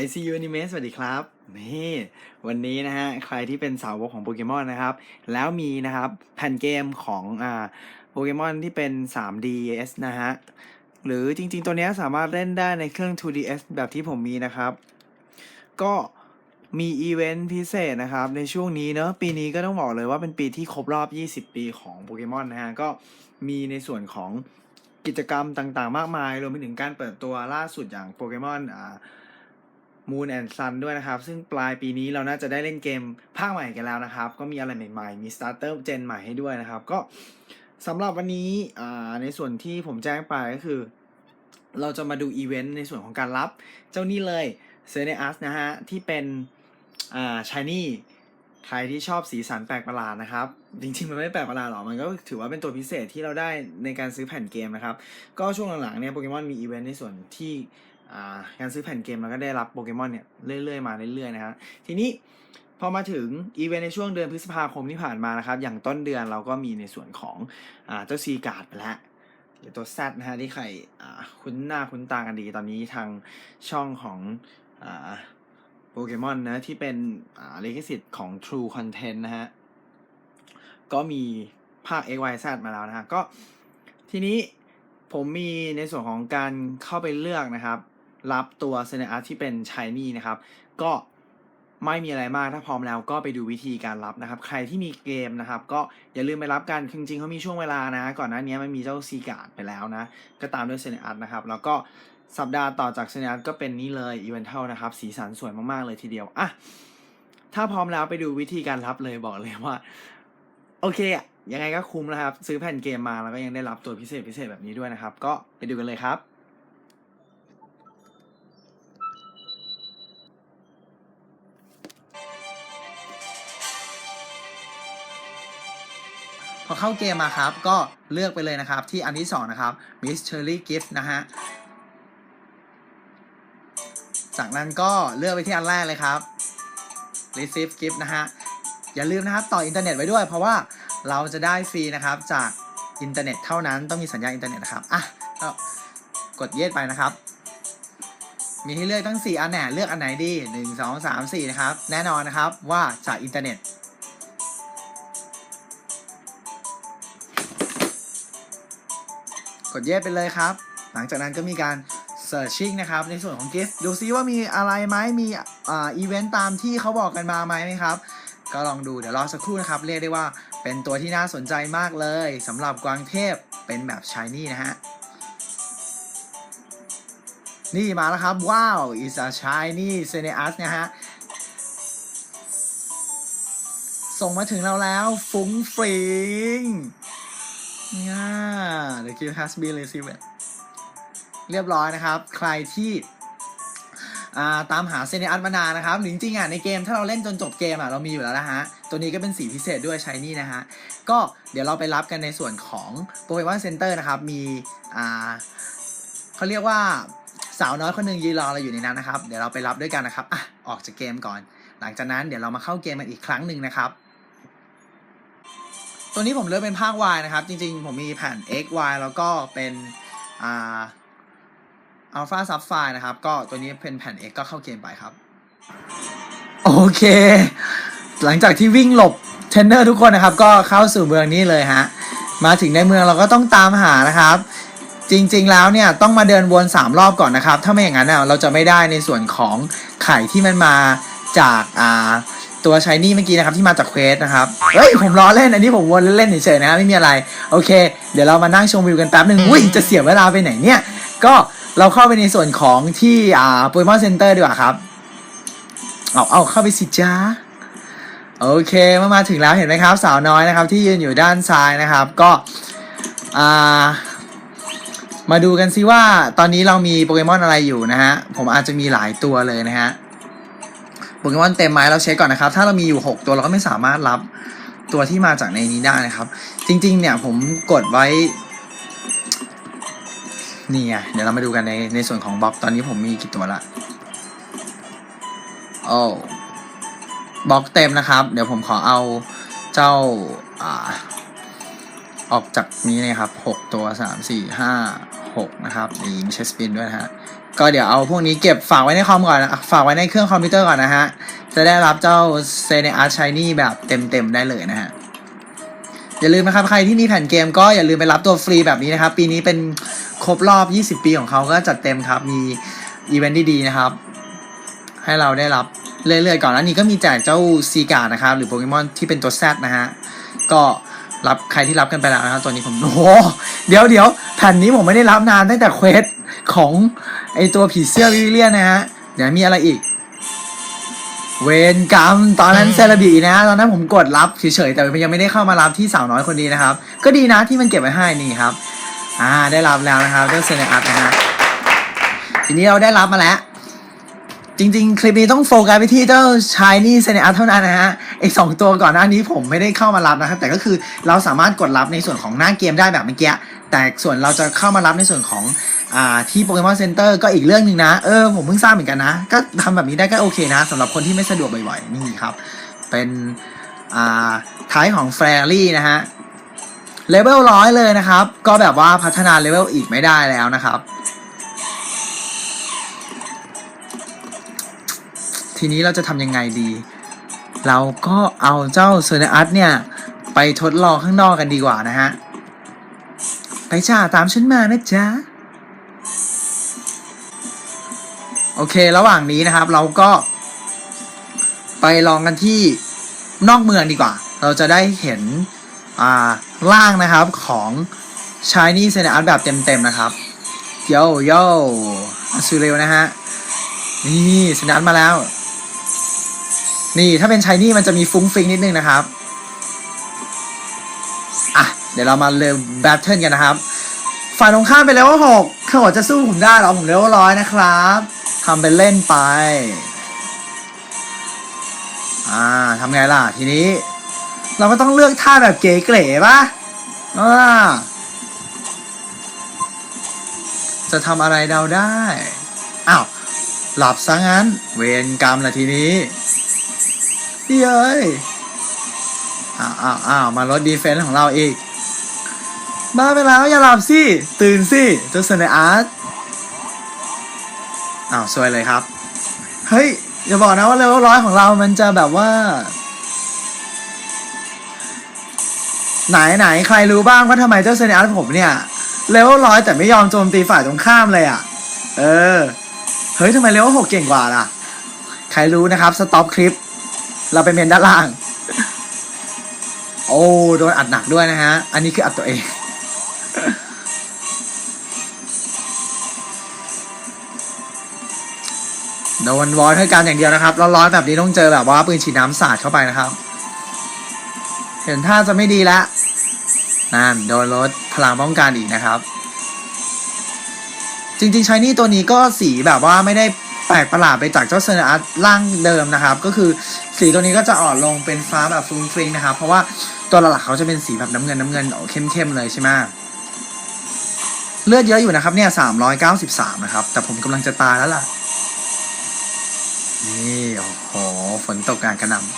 ICU Anime สวัสดีครับ นี่ วันนี้นะฮะ ใครที่เป็นสาวกของโปเกมอนนะครับ แล้วมีนะครับ แผ่นเกมของอ่าโปเกมอนที่เป็น 3DS นะฮะ หรือจริงๆ ตัวนี้สามารถเล่นได้ในเครื่อง 2DS แบบที่ผมมีนะครับ ก็มีอีเวนต์พิเศษนะครับ ในช่วงนี้เนอะปีนี้ก็ต้องบอกเลยว่าเป็นปีที่ครบรอบ 20 ปีของโปเกมอนนะฮะ ก็มีในส่วนของกิจกรรมต่างๆ มากมาย รวมไปถึงการเปิดตัวล่าสุดอย่างโปเกมอนอ่า Moon and Sun ด้วยนะครับ ซึ่งปลายปีนี้เราน่าจะได้เล่นเกมภาคใหม่กันแล้วนะครับ ก็มีอะไรใหม่ๆ มี Starter Gen ใหม่ให้ด้วยนะครับ ก็สำหรับวันนี้ในส่วนที่ผมแจ้งไปก็คือ เราจะมาดูอีเวนต์ในส่วนของการรับเจ้านี่เลยเซเนอัสนะฮะ ที่เป็นอ่าชายนี่ใครที่ชอบสีสันแปลกประหลาดนะครับ จริงๆ มันไม่แปลกประหลาดหรอก มันก็ถือว่าเป็นตัวพิเศษที่เราได้ในการซื้อแผ่นเกมนะครับ ก็ช่วงหลังๆเนี่ยโปเกมอนมีอีเวนต์ในส่วนที่ การซื้อแผ่นเกมเราก็ได้รับโปเกมอนเนี่ยเรื่อยๆมาเรื่อยๆนะฮะทีนี้พอมาถึงอีเวนต์ในช่วงเดือนพฤษภาคมที่ผ่านมานะครับ อย่างต้นเดือนเราก็มีในส่วนของอเจ้าซีการ์ดไปแล้วหรือตัวแซดนะฮะที่ใครคุ้นหน้าคุ้นตากันดีตอนนี้ทางช่องของอโปเกมอนนะที่เป็นลิขสิทธิ์ของ True Content นะฮะ ก็มีภาค X Y Z มาแล้วนะฮะ ก็ทีนี้ผมมีในส่วนของการเข้าไปเลือกนะครับ รับตัวเซเนอาร์ที่เป็นชายนี่นะครับ ก็ไม่มีอะไรมากถ้าพร้อมแล้วก็ไปดูวิธีการรับนะครับ ใครที่มีเกมนะครับ ก็อย่าลืมไปรับกันจริงๆเขามีช่วงเวลานะ ก่อนหน้านี้มันมีเจ้าซีการ์ดไปแล้วนะ ก็ตามด้วยเซเนอาร์นะครับ แล้วก็สัปดาห์ต่อจากเซเนอาร์ก็เป็นนี่เลยอีเวนเทลนะครับ สีสันสวยมากๆเลยทีเดียวอะถ้าพร้อมแล้วไปดูวิธีการรับเลยบอกเลยว่า โอเคอะยังไงก็คุ้มนะครับ ซื้อแผ่นเกมมาแล้วก็ยังได้รับตัวพิเศษพิเศษแบบนี้ด้วยนะครับ ก็ไปดูกันเลยครับ อเข้าเกมมาครับ ก็เลือกไปเลยนะครับที่อันที่สองนะครับ Mystery Gift นะฮะ จากนั้นก็เลือกไปที่อันแรกเลยครับ Receive Gift นะฮะ อย่าลืมนะครับต่ออินเทอร์เน็ตไว้ด้วย เพราะว่าเราจะได้ฟรีนะครับจากอินเทอร์เน็ตเท่านั้นต้องมีสัญญาอินเทอร์เน็ตนะครับ อะก็กดเยสไปนะครับ มีให้เลือกตั้ง 4 อันแหนเลือกอันไหนดี 1 2 3 4 นะครับ แน่นอนนะครับว่าจากอินเทอร์เน็ต กดเยสไปเลยครับ หลังจากนั้นก็มีการ searching นะครับ ในส่วนของ gift ดูซิว่ามีอะไรไหมมีอ่าอีเวนต์ตามที่เขาบอกกันมาไหมครับ ก็ลองดูเดี๋ยวรอสักครู่นะครับ เรียกได้ว่าเป็นตัวที่น่าสนใจมากเลยสำหรับกวางเทพเป็นแบบ shiny นะฮะนี่มาแล้วครับ ว้าว is a shiny s e n e a s นะฮะ ส่งมาถึงเราแล้ว ฟุ้งฟริง เนี่ย the gift has been received เรียบร้อยนะครับ ใครที่าตามหาเซเนอัสมานานนะครับจริงๆอะในเกมถ้าเราเล่นจนจบเกมอะเรามีอยู่แล้วนะฮะ ตัวนี้ก็เป็นสีพิเศษด้วยใช้นี่นะฮะ ก็เดี๋ยวเราไปรับกันในส่วนของโปเกมอนเซ็นเตอร์นะครับ มีเขาเรียกว่าสาวน้อยคนหนึ่งยืนรอเราอยู่ในนั้นนะครับ เดี๋ยวเราไปรับด้วยกันนะครับอะออกจากเกมก่อน หลังจากนั้นเดี๋ยวเรามาเข้าเกมกันอีกครั้งหนึ่งนะครับ ตัวนี้ผมเลือกเป็นภาค Y นะครับ จริง ๆ ผมมีแผ่น X Y แล้วก็เป็นอ่าอัลฟาซับไฟนะครับ ก็ตัวนี้เป็นแผ่น X ก็เข้าเกมไปครับ โอเค หลังจากที่วิ่งหลบเทรนเนอร์ทุกคนนะครับ ก็เข้าสู่เมืองนี้เลยฮะ มาถึงในเมืองเราก็ต้องตามหานะครับ จริง ๆ แล้วเนี่ยต้องมาเดินวน 3 รอบก่อนนะครับ ถ้าไม่อย่างนั้นเราจะไม่ได้ในส่วนของไข่ที่มันมาจากอ่า ตัวชายนี่เมื่อกี้นะครับที่มาจากเควสนะครับ เฮ้ย ผมล้อเล่นอันนี้ผมวนเล่นๆเฉยๆนะไม่มีอะไร โอเค เดี๋ยวเรามานั่งชมวิวกันแป๊บหนึ่งอุ้ยจะเสียเวลาไปไหนเนี่ย ก็เราเข้าไปในส่วนของที่อ่าโปเกมอนเซ็นเตอร์ดีกว่าครับ เอาเอาเข้าไปสิจ้าโอเคเมื่อมาถึงแล้วเห็นไหมครับ สาวน้อยนะครับ ที่ยืนอยู่ด้านซ้ายนะครับ ก็อ่ามาดูกันซิว่าตอนนี้เรามีโปเกมอนอะไรอยู่นะฮะ ผมอาจจะมีหลายตัวเลยนะฮะ โปเกมอนเต็มไหมเราเช็คก่อนนะครับ ถ้าเรามีอยู่ 6 ตัวเราก็ไม่สามารถรับตัวที่มาจากในนี้ได้นะครับ จริง ๆ เนี่ยผมกดไว้นี่ไงเดี๋ยวเรามาดูกันในในส่วนของบล็อกตอนนี้ผมมีกี่ตัวละโอ้บล็อกเต็มนะครับ เดี๋ยวผมขอเอาเจ้าอ่าออกจากนี้นะครับหกตัวสามสี่ห้าหกนะครับนี่ไมีเชสปินด้วยนะฮะ ก็เดี๋ยวเอาพวกนี้เก็บฝากไว้ในคอมก่อนนะฝากไว้ในเครื่องคอมพิวเตอร์ก่อนนะฮะ จะได้รับเจ้าเซเนอาร์ชายนี่แบบเต็มๆได้เลยนะฮะ อย่าลืมนะครับ ใครที่มีแผ่นเกมก็อย่าลืมไปรับตัวฟรีแบบนี้นะครับ ปีนี้เป็นครบรอบ 20 ปีของเขาก็จัดเต็มครับ มีอีเวนต์ดีๆนะครับ ให้เราได้รับเรื่อยๆก่อนแล้วนี้ก็มีแจกเจ้าซีการ์นะครับ หรือโปเกมอนที่เป็นตัวแซดนะฮะ ก็รับใครที่รับกันไปแล้วนะครับตัวนี้ผมโอ้เดี๋ยวเดี๋ยวแผ่นนี้ผมไม่ได้รับนานตั้งแต่เควสของ ไอตัวผีเสื้อวิลเลียนนะฮะเดี๋ยวมีอะไรอีก เวนกรรมตอนนั้นเซเลบีนะฮะตอนนั้นผมกดรับเฉยๆแต่ยังไม่ได้เข้ามารับที่สาวน้อยคนนี้นะครับ ก็ดีนะที่มันเก็บไว้ให้นี่ครับ อ่าได้รับแล้วนะครับเจ้าเซเนอัพนะฮะทีนี้เราได้รับมาแล้วจริงๆ คลิปนี้ต้องโฟกัสไปที่เจ้าชายนี่เซเนอัพเท่านั้นนะฮะไอสองตัวก่อนหน้านี้ผมไม่ได้เข้ามารับนะครับ แต่ก็คือเราสามารถกดรับในส่วนของหน้าเกมได้แบบเมื่อกี้ แต่ส่วนเราจะเข้ามารับในส่วนของอ่าที่โปเกมอนเซ็นเตอร์ก็อีกเรื่องหนึ่งนะ เออผมเพิ่งทราบเหมือนกันนะ ก็ทำแบบนี้ได้ก็โอเคนะสำหรับคนที่ไม่สะดวกบ่อยๆนี่ครับ เป็นอ่าท้ายของแฟรรี่นะฮะเลเวลร้อยเลยนะครับ ก็แบบว่าพัฒนาเลเวลอีกไม่ได้แล้วนะครับ ทีนี้เราจะทำยังไงดี เราก็เอาเจ้าเซอร์เนอัสเนี่ย ไปทดลองข้างนอกกันดีกว่านะฮะ ไปจ้าตามฉันมานะจ๊ะ โอเคระหว่างนี้นะครับ เราก็ ไปลองกันที่นอกเมืองดีกว่า เราจะได้เห็นอ่าล่างนะครับของ Shiny s e n a r แบบเต็มๆนะครับโยโย่อาซูเรลนะฮะ นี่สนัดมาแล้ว นี่ถ้าเป็นชายนี่มันจะมีฟุ้งฟิงนิดนึงนะครับ อะเดี๋ยวเรามาเริ่มแบทเทิลกันนะครับ ฝ่ายตรงข้ามเป็นเลเวลหกเขาบอกจะสู้ผมได้เหรอผมเลเวลร้อยนะครับทำเป็นเล่นไป อ่าทำไงล่ะทีนี้ เราก็ต้องเลือกท่าแบบเก๋ๆป่ะอ่าจะทำอะไรเดาได้อ้าวหลับซะงั้น เวรกรรมละทีนี้เย้ย อ้าวอ้าวมาลดดีเฟนส์ของเราอีก บ้าไปแล้วอย่าหลับสิ ตื่นสิเจ้าเซนอาร์ตอ้าวสวยเลยครับ เฮ้ย อย่าบอกนะว่าเลเวลร้อยของเรามันจะแบบว่า ไหนไหนใครรู้บ้างว่าทำไมเจ้าเซนอาร์ตผมเนี่ยเลเวลร้อยแต่ไม่ยอมโจมตีฝ่ายตรงข้ามเลยอะ เออ เฮ้ยทำไมเลเวลหกเก่งกว่าล่ะ ใครรู้นะครับ สต็อปคลิป เราไปเมนด้านล่าง โอ้โดนอัดหนักด้วยนะฮะ อันนี้คืออัดตัวเอง โดนวอยให้การอย่างเดียวนะครับร้อนๆแบบนี้ต้องเจอแบบว่าปืนฉีดน้ำสาดเข้าไปนะครับ เห็นท่าจะไม่ดีแล้วนั่นโดนลดพลังป้องกันอีกนะครับ จริงๆชายนี่ตัวนี้ก็สีแบบว่าไม่ได้แปลกประหลาดไปจากเจ้าเซนอาร์ตร่างเดิมนะครับ ก็คือสีตัวนี้ก็จะอ่อนลงเป็นฟ้าแบบฟรุ้งฟริงนะครับ เพราะว่า ตัวหลักเขาจะเป็นสีแบบน้ำเงินน้ำเงินเข้มๆเลยใช่ไหมเลือดเยอะอยู่นะครับเนี่ยสามร้อยเก้าสิบสามนะครับ แต่ผมกำลังจะตายแล้วล่ะ นี่ โอ้โห ฝนตกการกระหน่ำ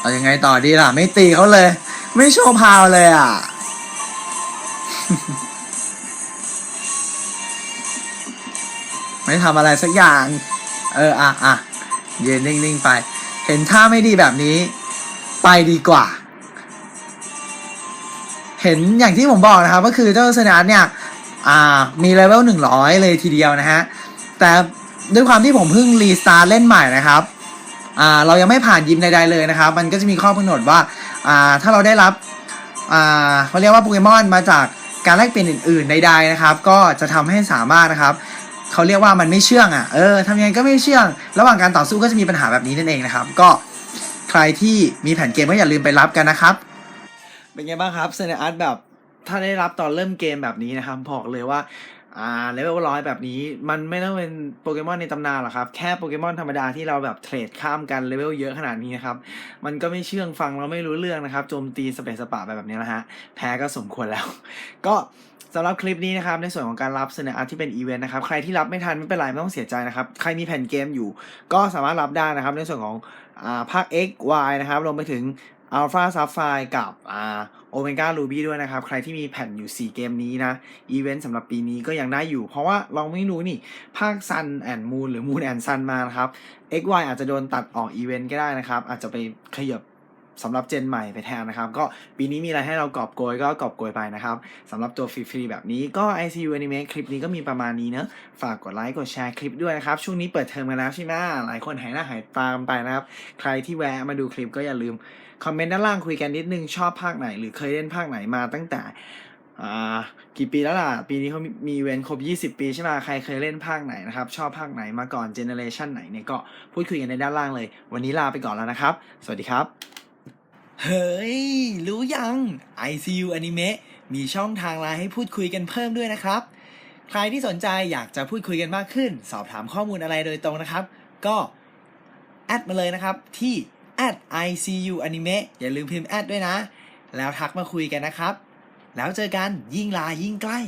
เอายังไงต่อดีล่ะ ไม่ตีเขาเลย ไม่โชว์พาวเลยอะไม่ทำอะไรสักอย่าง เออ อะอะเยืนนิ่ง ๆ ไป เห็นท่าไม่ดีแบบนี้ ไปดีกว่า เห็นอย่างที่ผมบอกนะครับ ก็คือเจ้าสนานเนี่ยมีเลเวลหนึ่งร้อยเลยทีเดียวนะฮะ แต่ด้วยความที่ผมเพิ่งรีสตาร์เล่นใหม่นะครับเรายังไม่ผ่านยิมใดๆเลยนะครับ มันก็จะมีข้อกำหนดว่าถ้าเราได้รับเขาเรียกว่าโปเกมอนมาจากการแลกเปลี่ยนอื่นๆใดๆนะครับ ก็จะทำให้สามารถนะครับ เขาเรียกว่ามันไม่เชื่องอะเออทำยังไงก็ไม่เชื่อง ระหว่างการต่อสู้ก็จะมีปัญหาแบบนี้นั่นเองนะครับ ก็ใครที่มีแผ่นเกมก็อย่าลืมไปรับกันนะครับ เป็นไงบ้างครับเซนอาร์ตแบบถ้าได้รับตอนเริ่มเกมแบบนี้นะครับบอกเลยว่าอ่าเลเวลร้อยแบบนี้มันไม่ต้องเป็นโปเกมอนในตำนานหรอกครับ แค่โปเกมอนธรรมดาที่เราแบบเทรดข้ามกันเลเวลเยอะขนาดนี้นะครับ มันก็ไม่เชื่องฟังเราไม่รู้เรื่องนะครับโจมตีสเปซสปะไปแบบนี้นะฮะ แพ้ก็สมควรแล้ว ก็ำหรับคลิปนี้นะครับในส่วนของการรับเสนออาร์ที่เป็นอีเวนต์นะครับใครที่รับไม่ทันไม่เป็นไรไม่ต้องเสียใจนะครับใครมีแผ่นเกมอยู่ ก็สามารถรับได้นะครับในส่วนของอ่าภาค X Y นะครับรวมไปถึง Alpha Sapphire กับอ่า Omega Ruby ด้วยนะครับ ใครที่มีแผ่นอยู่ 4 เกมนี้นะ อีเวนต์สำหรับปีนี้ก็ยังได้อยู่ เพราะว่าเราไม่รู้นี่ ภาค Sun and Moon หรือ Moon and Sun มานะครับ XY อาจจะโดนตัดออกอีเวนต์ก็ได้นะครับ อาจจะไปขยับ สำหรับเจนใหม่ไปแทนนะครับ ก็ปีนี้มีอะไรให้เรากอบโกยก็กอบโกยไปนะครับสำหรับตัวฟรีๆแบบนี้ก็ ICU Anime คลิปนี้ก็มีประมาณนี้เนอะฝากกดไลค์กดแชร์คลิปด้วยนะครับ ช่วงนี้เปิดเทอมกันแล้วใช่ไหมหลายคนหายหน้าหายตากันไปนะครับ ใครที่แวะมาดูคลิปก็อย่าลืมคอมเมนต์ด้านล่างคุยกันนิดนึงชอบภาคไหน หรือเคยเล่นภาคไหนมาตั้งแต่กี่ปีแล้วล่ะ ปีนี้เขามีเวนครบ 20 ปีใช่ไหมใครเคยเล่นภาคไหนนะครับ ชอบภาคไหนมาก่อนเจเนเรชันไหนเนี่ยก็พูดคุยกันในด้านล่างเลย วันนี้ลาไปก่อนแล้วนะครับ สวัสดีครับ เฮ้ย รู้ยัง ICU Anime มีช่องทางไลน์ให้พูดคุยกันเพิ่มด้วยนะครับ ใครที่สนใจอยากจะพูดคุยกันมากขึ้น สอบถามข้อมูลอะไรโดยตรงนะครับ ก็ แอดมาเลยนะครับ ที่ @icu anime อย่าลืมพิมพ์แอดด้วยนะ แล้วทักมาคุยกันนะครับ แล้วเจอกันยิ่งลายิ่งใกล้